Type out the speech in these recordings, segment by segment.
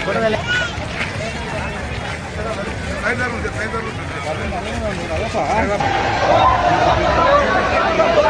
Ahí está la luz, ahí está la luz.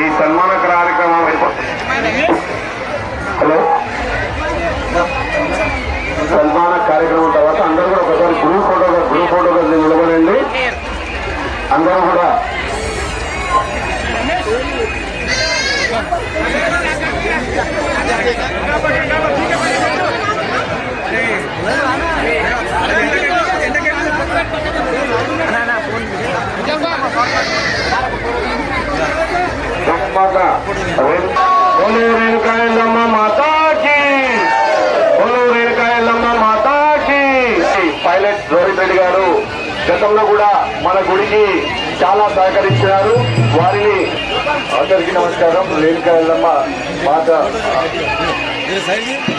ఈ సన్మాన కార్యక్రమం హలో సన్మాన కార్యక్రమం తర్వాత అందరూ కూడా ఒకసారి గ్రూప్ ఫోటోగా గ్రూప్ ఫోటోగా నిలబడండి అందరూ కూడా Thank you. మాత. బోలో రేణుకా మాతాకి. బోలో రేణుకాయలమ్మ ఎల్లమ్మ మాతాకి పైలట్ రోహిత్ రెడ్డి గారు గతంలో కూడా మన గుడికి చాలా సహకరించినారు. వారిని అందరికీ నమస్కారం. రేణుకా ఎల్లమ్మ మాత.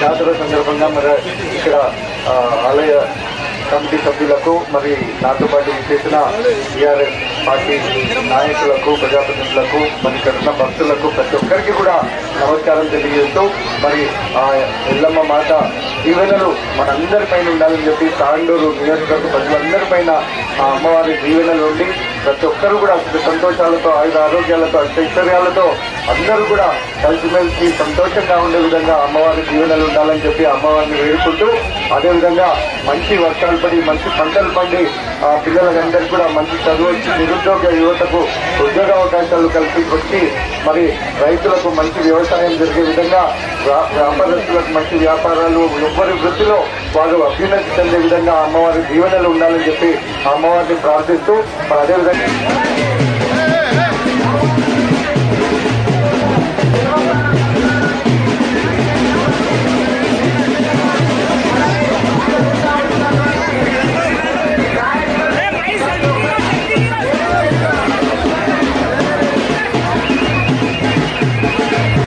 జాతర సందర్భంగా మరి ఇక్కడ ఆలయ కమిటీ సభ్యులకు మరి నాతో పాటు చేసిన టీఆర్ఎస్ పార్టీ నాయకులకు ప్రజాప్రతినిధులకు మరి ఇక్కడ భక్తులకు ప్రతి ఒక్కరికి కూడా నమస్కారం తెలియజేస్తూ మరి ఆ ఎల్లమ్మ మాత దీవెనలు మనందరిపైన ఉండాలని చెప్పి తాండూరు నియోజకవర్గ ప్రజలందరిపైన ఆ అమ్మవారి దీవెనలు ఉండి ప్రతి ఒక్కరు కూడా సంతోషాలతో ఆయుధ ఆరోగ్యాలతో ఐశ్వర్యాలతో అందరూ కూడా కలిసిమెలిసి సంతోషంగా ఉండే విధంగా అమ్మవారి జీవనాలు ఉండాలని చెప్పి అమ్మవారిని వేడుకుంటూ అదేవిధంగా మంచి వర్షాలు పడి మంచి పంటలు పండి ఆ పిల్లలందరికీ కూడా మంచి చదువు వచ్చి నిరుద్యోగ యువతకు ఉద్యోగ అవకాశాలు కల్పించి మరి రైతులకు మంచి వ్యవసాయం జరిగే విధంగా వ్యాపారస్తులకు మంచి వ్యాపారాలు ఎవ్వరి వృత్తిలో వాళ్ళు అభ్యున్నతి చెందే విధంగా అమ్మవారి దీవెనలు ఉండాలని చెప్పి అమ్మవారిని ప్రార్థిస్తూ మరి అదేవిధంగా